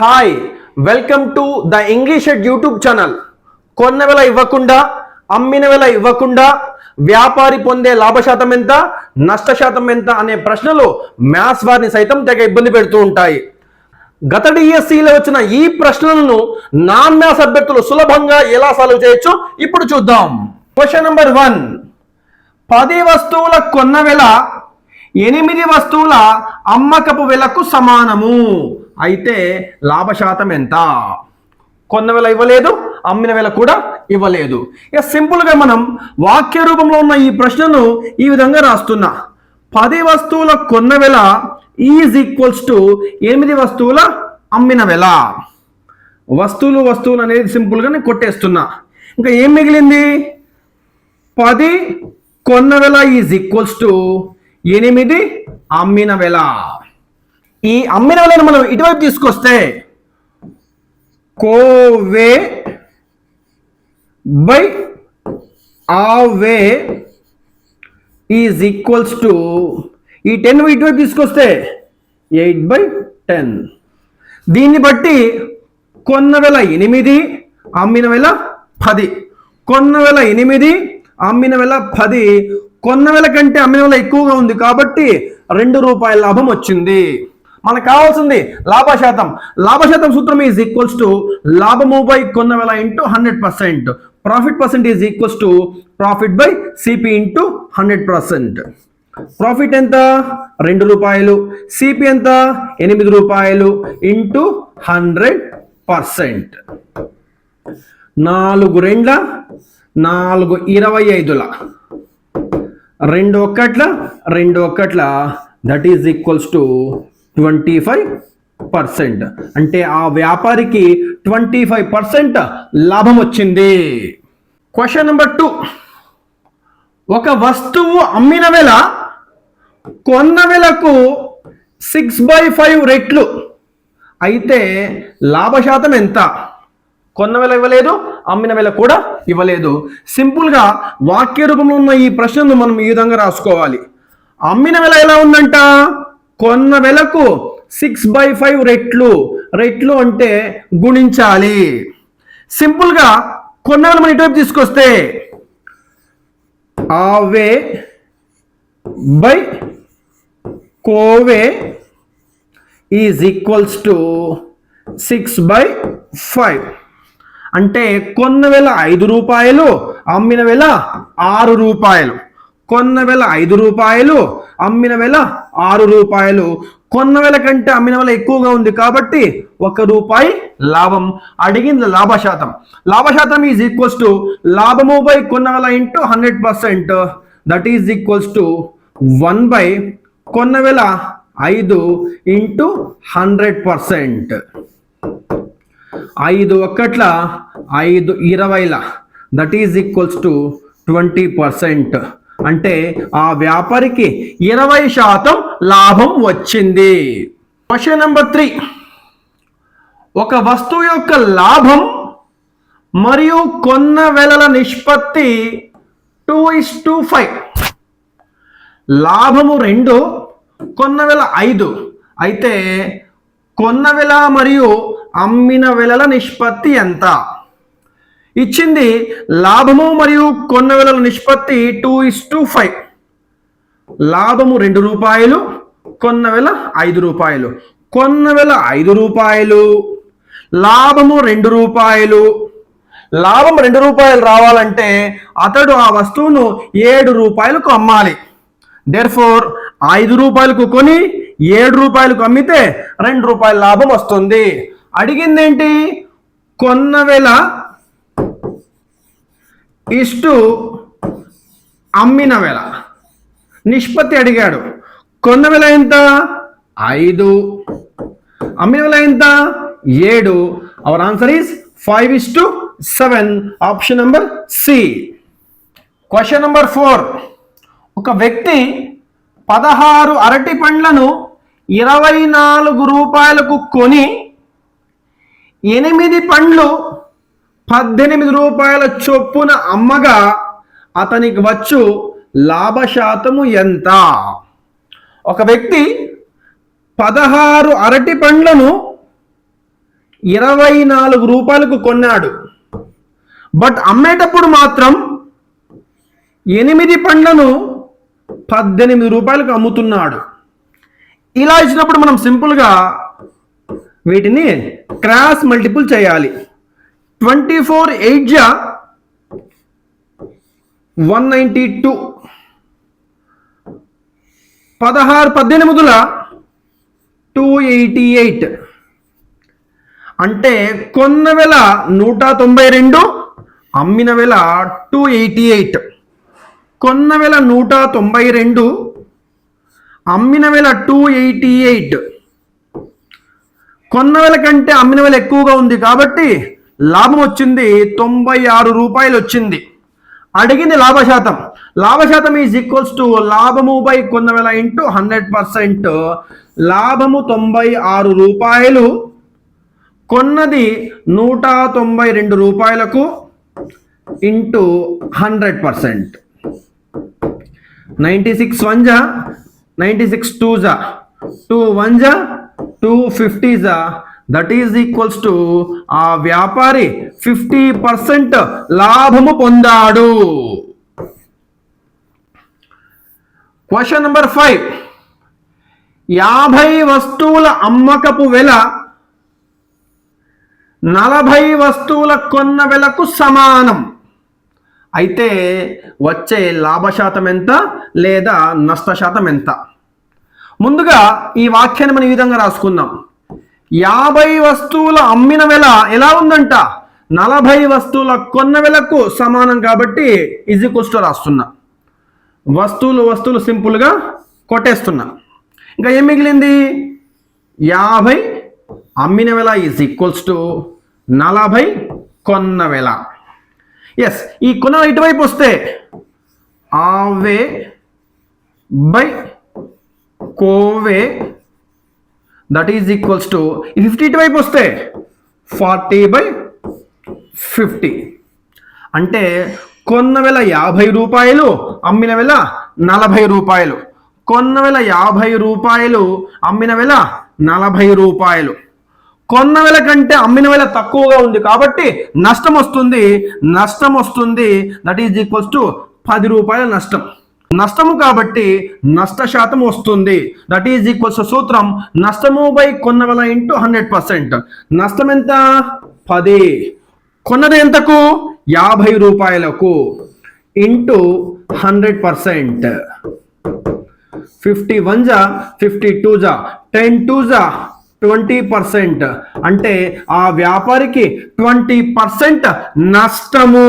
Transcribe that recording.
Hi welcome to the English ed YouTube channel. కొన్న వేళ ఇవ్వకుండా అమ్మిన వేళ ఇవ్వకుండా వ్యాపారి పొందే లాభ శాతం ఎంత నష్ట శాతం ఎంత అనే ప్రశ్నలు మ్యాథ్స్ వారిని సైతం తెగ ఇబ్బంది పెడుతూ ఉంటాయి. గత డిఎస్సిలో వచ్చిన ఈ ప్రశ్నలను నాన్ మ్యాథ్స్ అభ్యర్థులు సులభంగా ఎలా సాల్వ్ చేయొచ్చు ఇప్పుడు చూద్దాం. క్వశ్చన్ నెంబర్ వన్ పది వస్తువుల కొన్న వేళ ఎనిమిది వస్తువుల అమ్మకపు వెలకు సమానము. అయితే లాభశాతం ఎంత? కొన్న వేళ ఇవ్వలేదు అమ్మిన వేళ కూడా ఇవ్వలేదు. ఇక సింపుల్గా మనం వాక్య రూపంలో ఉన్న ఈ ప్రశ్నను ఈ విధంగా రాస్తున్నా. పది వస్తువుల కొన్న వెల ఈజ్ ఈక్వల్స్ టు ఎనిమిది వస్తువుల అమ్మిన వెల వస్తువులు వస్తువులు అనేది సింపుల్గా నేను కొట్టేస్తున్నా. ఇంకా ఏం మిగిలింది? పది కొన్న వెల ఈజ్ ఈక్వల్స్ టు ఎనిమిది అమ్మిన వెల ఈ అమ్మిన వెలను మనం ఇటువైపు తీసుకొస్తే కోవే బై ఆవే ఈజ్ ఈక్వల్స్ టు ఈ టెన్ ఇటువైపు తీసుకొస్తే ఎయిట్ బై టెన్. దీన్ని బట్టి కొన్న వేల ఎనిమిది అమ్మిన వేల పది. కొన్న వేల ఎనిమిది అమ్మిన వేల పది. కొన్న వేల కంటే అమ్మిన వేల ఎక్కువగా ఉంది కాబట్టి రెండు రూపాయల లాభం వచ్చింది. మనకు కావాల్సింది లాభశాతం. లాభశాతం సూత్రం ఈజ్ ఈక్వల్స్ టు లాభము బై కొన్న వేల into hundred percent profit percent is equals to profit by CP into hundred percent profit ఎంత? రెండు రూపాయలు. సిపి ఎంత? ఎనిమిది రూపాయలు ఇంటూ హండ్రెడ్ పర్సెంట్ నాలుగు రెండ్ల నాలుగు ఇరవై ఐదుల. రెండు ఒక్కట్ల రెండు ఒక్కట్ల. That is equals to twenty five percent. అంటే ఆ వ్యాపారికి ట్వంటీ ఫైవ్ పర్సెంట్ లాభం వచ్చింది. క్వశ్చన్ నెంబర్ టూ ఒక వస్తువు అమ్మిన వేళ కొన్న వెలకు సిక్స్ బై ఫైవ్ రెట్లు. అయితే లాభశాతం ఎంత? కొన్న వేళ ఇవ్వలేదు అమ్మిన వేళ కూడా ఇవ్వలేదు. సింపుల్గా వాక్య రూపంలో ఉన్న ఈ ప్రశ్నను మనం ఈ విధంగా రాసుకోవాలి. అమ్మిన వేళ ఎలా ఉందంట? కొన్న వెలకు సిక్స్ బై ఫైవ్ రెట్లు. రెట్లు అంటే గుణించాలి. సింపుల్గా కొన్న వెల మనం ఇటువైపు తీసుకొస్తే ఆవే by Kovai is equals to six by five అంటే కొన్న వేల ఐదు రూపాయలు అమ్మిన వేల ఆరు రూపాయలు. కొన్న వేల ఐదు రూపాయలు అమ్మిన వేల ఆరు రూపాయలు. కొన్న వేల కంటే అమ్మిన వేల ఎక్కువగా ఉంది కాబట్టి ఒక రూపాయి లాభం. అడిగింది లాభశాతం. లాభశాతం ఈజ్ ఈక్వల్స్ టు లాభము బై కొన్న వేల into hundred percent that is equals to one by కొన్న వేల ఐదు ఇంటూ హండ్రెడ్ పర్సెంట్ ఐదు ఒక్కట్ల ఐదు ఇరవైల. That is equals to twenty percent అంటే ఆ వ్యాపారికి ఇరవై శాతం లాభం వచ్చింది. Question number three. ఒక వస్తువు యొక్క లాభం మరియు కొన్న వెలల నిష్పత్తి టూ ఇస్ టూ ఫైవ్. లాభము రెండు కొన్న వెల ఐదు. అయితే కొన్న వెల మరియు అమ్మిన వెలల నిష్పత్తి ఎంత? ఇచ్చింది లాభము మరియు కొన్న వెలల నిష్పత్తి టూ ఇస్ టూ ఫైవ్. లాభము రెండు రూపాయలు కొన్న వెల ఐదు రూపాయలు. కొన్నవేల ఐదు రూపాయలు లాభము రెండు రూపాయలు. లాభం రెండు రూపాయలు రావాలంటే అతడు ఆ వస్తువును ఏడు రూపాయలకు అమ్మాలి. డెర్ ఫోర్ ఐదు రూపాయలకు కొని ఏడు రూపాయలకు అమ్మితే రెండు రూపాయల లాభం వస్తుంది. అడిగింది ఏంటి కొన్న ఇష్టు అమ్మిన వేళ. నిష్పత్తి అడిగాడు. కొన్న వేళ ఎంత? ఐదు. అమ్మిన వేళ ఎంత? ఏడు. Our answer is five is to seven option number C question number four ఒక వ్యక్తి పదహారు అరటి పండ్లను ఇరవై నాలుగు రూపాయలకు కొని ఎనిమిది పండ్లు పద్దెనిమిది రూపాయల చొప్పున అమ్మగా అతనికి వచ్చు లాభశాతము ఎంత? ఒక వ్యక్తి పదహారు అరటి పండ్లను ఇరవై నాలుగు రూపాయలకు కొన్నాడు. బట్ అమ్మేటప్పుడు మాత్రం ఎనిమిది పండ్లను పద్దెనిమిది రూపాయలకు అమ్ముతున్నాడు. ఇలా ఇచ్చినప్పుడు మనం సింపుల్గా వీటిని క్రాస్ మల్టిపుల్ చేయాలి. ట్వంటీ ఫోర్ ఎయిట్ జా వన్ నైంటీ టూ. పదహారు పద్దెనిమిదిల? Two eighty eight. అంటే కొన్న వేల నూట తొంభై రెండు అమ్మిన వేల టూ ఎయిటీ ఎయిట్. కొన్న వేల నూట తొంభై రెండు అమ్మిన వేల టూ ఎయిటీ ఎయిట్. కొన్న వేల కంటే అమ్మిన వేల ఎక్కువగా ఉంది కాబట్టి లాభం వచ్చింది తొంభై ఆరు రూపాయలు వచ్చింది. అడిగింది లాభశాతం. లాభశాతం ఈజ్ ఈక్వల్స్ టు లాభము బై కొన్న వేల ఇంటూ హండ్రెడ్ పర్సెంట్. లాభము తొంభై ఆరు రూపాయలు. కొన్నది నూట తొంభై రెండు రూపాయలకు into hundred percent. Ninety six one జా నైంటీ సిక్స్ టూ జా టూ వన్ జా టూ ఫిఫ్టీ జా దట్ ఈజ్ ఈక్వల్స్ టు ఆ వ్యాపారి ఫిఫ్టీ పర్సెంట్ లాభము పొందాడు. క్వశ్చన్ నెంబర్ ఫైవ్ యాభై వస్తువుల అమ్మకపు వెల నలభై వస్తువుల కొన్న వెలకు సమానం. అయితే వచ్చే లాభశాతం ఎంత లేదా నష్ట శాతం ఎంత? ముందుగా ఈ వాక్యాన్ని మనం ఈ విధంగా రాసుకుందాం. యాభై వస్తువుల అమ్మిన వెల ఎలా ఉందంట? నలభై వస్తువుల కొన్న వెలకు సమానం కాబట్టి ఈక్వల్స్ టు రాస్తున్నా. వస్తువులు వస్తువులు సింపుల్గా కొట్టేస్తున్నా. ఇంకా ఏం మిగిలింది? యాభై అమ్మిన వెల ఈజ్ ఈక్వల్స్ టు నలభై కొన్న వెల. ఎస్ ఈ కొన ఇటువైపు వస్తే ఆవే by Kovai that is equals to fifty fifty ఇటువైపు వస్తే ఫార్టీ బై ఫిఫ్టీ అంటే కొన్న వేల యాభై రూపాయలు అమ్మిన వేల నలభై రూపాయలు. కొన్న వేల యాభై రూపాయలు అమ్మిన వేల నలభై రూపాయలు. కొన్న వేల కంటే అమ్మిన వేల తక్కువగా ఉంది కాబట్టి నష్టం వస్తుంది నష్టం వస్తుంది. దట్ ఈజ్ ఈక్వల్స్ టు పది రూపాయల నష్టం. నష్టము కాబట్టి నష్ట శాతం వస్తుంది దట్ ఈజ్ ఈక్వల్స్ సూత్రం నష్టము బై కొన్నవల ఇంటూ హండ్రెడ్ పర్సెంట్. నష్టం ఎంత పది. కొన్నది ఎంతకు? యాభై రూపాయలకు. Into hundred percent. Fifty one జా ఫిఫ్టీ టూ జా టెన్ టూ జా ట్వంటీ పర్సెంట్. అంటే ఆ వ్యాపారికి ట్వంటీ పర్సెంట్ నష్టము.